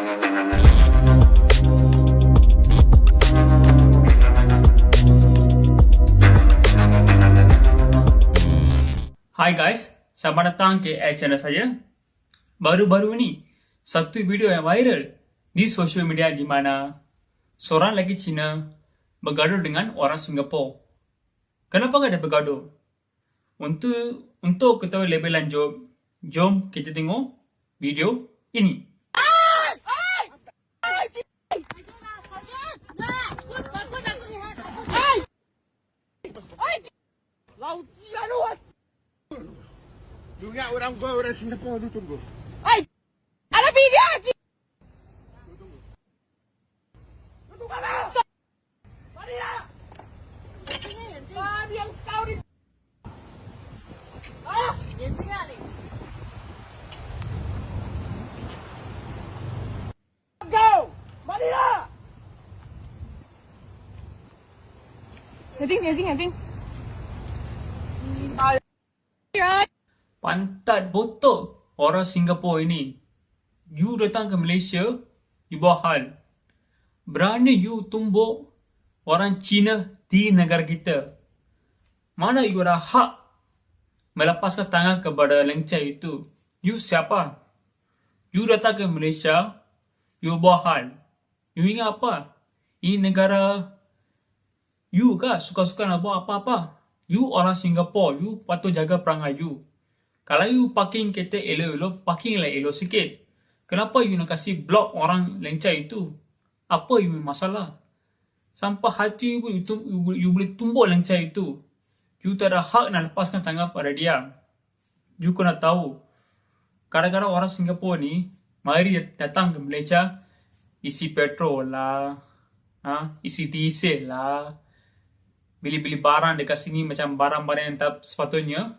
Hi guys, selamat datang ke channel saya. Baru-baru ni, satu video yang viral di social media di mana seorang lelaki Cina bergaduh dengan orang Singapura. Kenapa ada bergaduh? Untuk untuk ketahui lebih lanjut, jom kita tengok video ini. kawan. Lu ingat orang gua orang Singapura tu tunggu. Ai. Ada video aja. Nanti, nanti, nanti. Pantat botok orang Singapura ini. You datang ke Malaysia, you buat hal. Berani you tumbuk orang Cina di negara kita. Mana you ada hak melepaskan tangan kepada lencai itu? You siapa? You datang ke Malaysia, you buat hal. You ingat apa? Ini negara you kah suka-suka nak buat apa-apa? You orang Singapura, you patut jaga perangai you. Kalau you parking kereta elok-elok, parking lah elok sikit. Kenapa you nak kasih block orang lencai itu? Apa you masalah? Sampai hati you, you, you, you boleh tumbuk lencai itu. You tak ada hak nak lepaskan tangan pada dia. You kena tahu. Kadang-kadang orang Singapura ni, mari datang ke Malaysia, isi petrol lah, ha? isi diesel lah, beli-beli barang dekat sini macam barang-barang yang tak sepatutnya.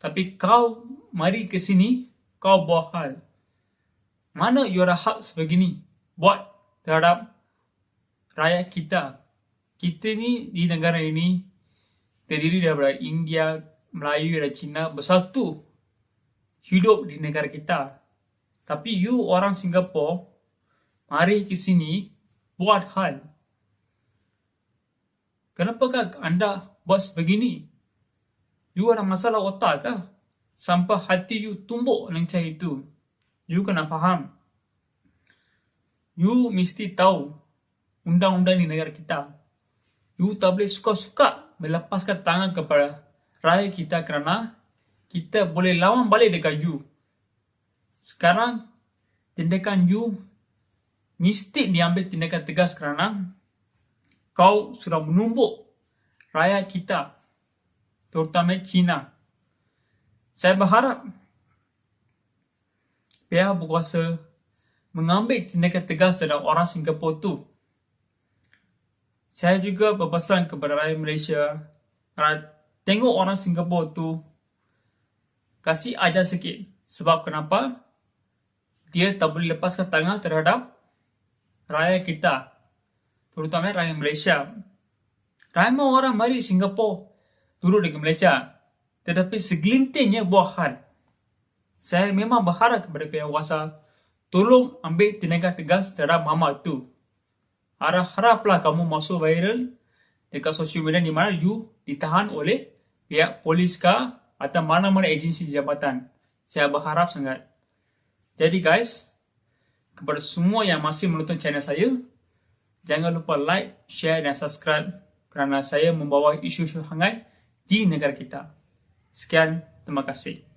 Tapi kau mari ke sini, kau buat hal. Mana you ada hak sebegini buat terhadap rakyat kita. Kita ni di negara ini terdiri daripada India, Melayu dan Cina bersatu hidup di negara kita. Tapi you orang Singapura, mari ke sini buat hal. Kenapakah anda buat sebegini? You ada masalah otak kah? Sampai hati you tumbuk lencai itu. You kena faham. You mesti tahu undang-undang di negara kita. You tak boleh suka-suka melepaskan tangan kepada rakyat kita kerana kita boleh lawan balik dekat you. Sekarang, tindakan you mesti diambil tindakan tegas kerana kau sudah menumbuk rakyat kita terutama China. Saya berharap pihak berkuasa mengambil tindakan tegas terhadap orang Singapura tu. Saya juga berpesan kepada rakyat Malaysia, tengok orang Singapura tu, kasih ajar sikit. Sebab kenapa? Dia tak boleh lepaskan tangan terhadap rakyat kita. Terutama rakyat Malaysia. Ramai orang mari Singapura duduk di Malaysia. Tetapi segelintirnya buat hal. Saya memang berharap kepada pihak kuasa tolong ambil tindakan tegas terhadap mama itu. Harap-haraplah kamu masuk viral dekat sosial media di mana you ditahan oleh pihak polis kah atau mana-mana agensi jabatan. Saya berharap sangat. Jadi guys, kepada semua yang masih menonton channel saya, jangan lupa like, share dan subscribe kerana saya membawa isu-isu hangat di negara kita. Sekian, terima kasih.